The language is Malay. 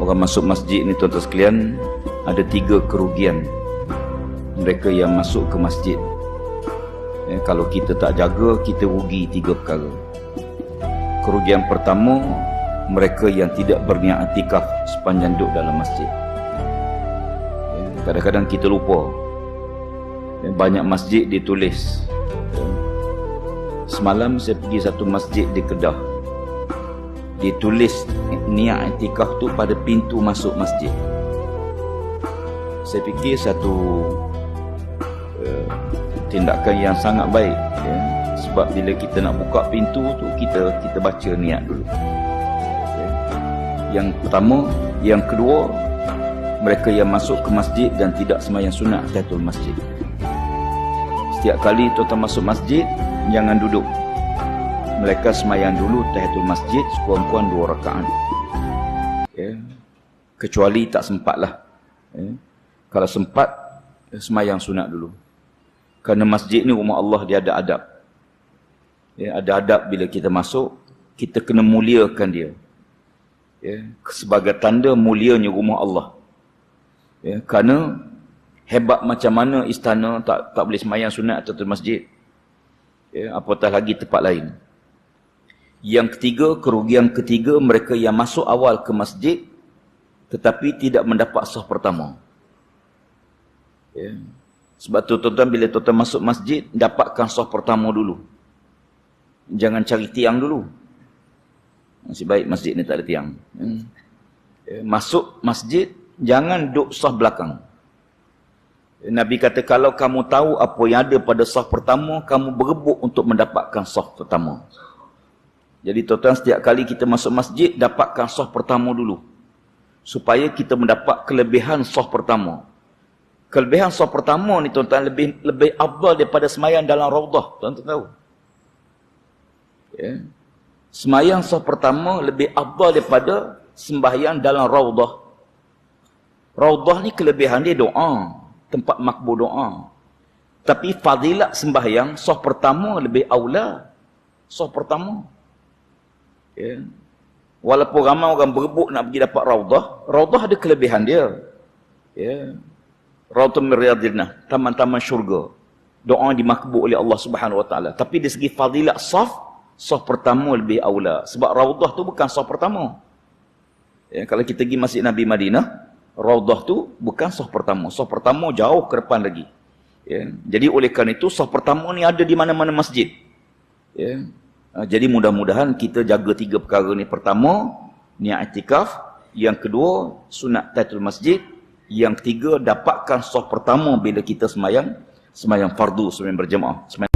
Orang masuk masjid ni tuan-tuan sekalian ada tiga kerugian mereka yang masuk ke masjid. Eh, kalau kita tak jaga, kita rugi tiga perkara. Kerugian pertama, mereka yang tidak berniat atikaf sepanjang duduk dalam masjid. Eh, kadang-kadang kita lupa. Eh, banyak masjid ditulis. Eh, semalam saya pergi satu masjid di Kedah ditulis niat itikaf tu pada pintu masuk masjid. Saya fikir satu uh, tindakan yang sangat baik ya. sebab bila kita nak buka pintu tu kita kita baca niat dulu. Ya. Yang pertama, yang kedua mereka yang masuk ke masjid dan tidak semayang sunat tahiyatul masjid. Setiap kali tuan-tuan masuk masjid jangan duduk mereka semayang dulu tahiyatul masjid sekurang-kurang dua rakaat. Ya. Kecuali tak sempat lah. Ya. Kalau sempat, semayang sunat dulu. Kerana masjid ni rumah Allah dia ada adab. Ya, ada adab bila kita masuk, kita kena muliakan dia. Ya. Sebagai tanda mulianya rumah Allah. Ya. Kerana hebat macam mana istana tak tak boleh semayang sunat atau masjid. Ya, apatah lagi tempat lain. Yang ketiga, kerugian ketiga mereka yang masuk awal ke masjid tetapi tidak mendapat sah pertama. Ya. Sebab tu tuan-tuan bila tuan-tuan masuk masjid dapatkan sah pertama dulu. Jangan cari tiang dulu. Masih baik masjid ni tak ada tiang. Ya. Ya. Masuk masjid jangan duduk sah belakang. Nabi kata kalau kamu tahu apa yang ada pada sah pertama kamu berebut untuk mendapatkan sah pertama. Jadi tuan-tuan setiap kali kita masuk masjid dapatkan soh pertama dulu. Supaya kita mendapat kelebihan soh pertama. Kelebihan soh pertama ni tuan-tuan lebih lebih abal daripada semayang dalam raudah. Tuan-tuan tahu. Ya. Semayang soh pertama lebih abal daripada sembahyang dalam raudah. Raudah ni kelebihan dia doa. Tempat makbul doa. Tapi fadilat sembahyang soh pertama lebih aula. Soh pertama. Ya. Walaupun ramai orang berebut nak pergi dapat raudah, raudah ada kelebihan dia. Ya. Raudah Miryadilna, taman-taman syurga. Doa dimakbul oleh Allah Subhanahu Wa Taala. Tapi dari segi fadilat saf, saf pertama lebih aula. Sebab raudah tu bukan saf pertama. Ya, kalau kita pergi Masjid Nabi Madinah, raudah tu bukan saf pertama. Saf pertama jauh ke depan lagi. Ya. Jadi oleh kerana itu, saf pertama ni ada di mana-mana masjid. Ya. Ah, jadi mudah-mudahan kita jaga tiga perkara ni. Pertama, niat itikaf. Yang kedua, sunat tahiyatul masjid. Yang ketiga, dapatkan soh pertama bila kita semayang. Semayang fardu, semayang berjemaah. Semayang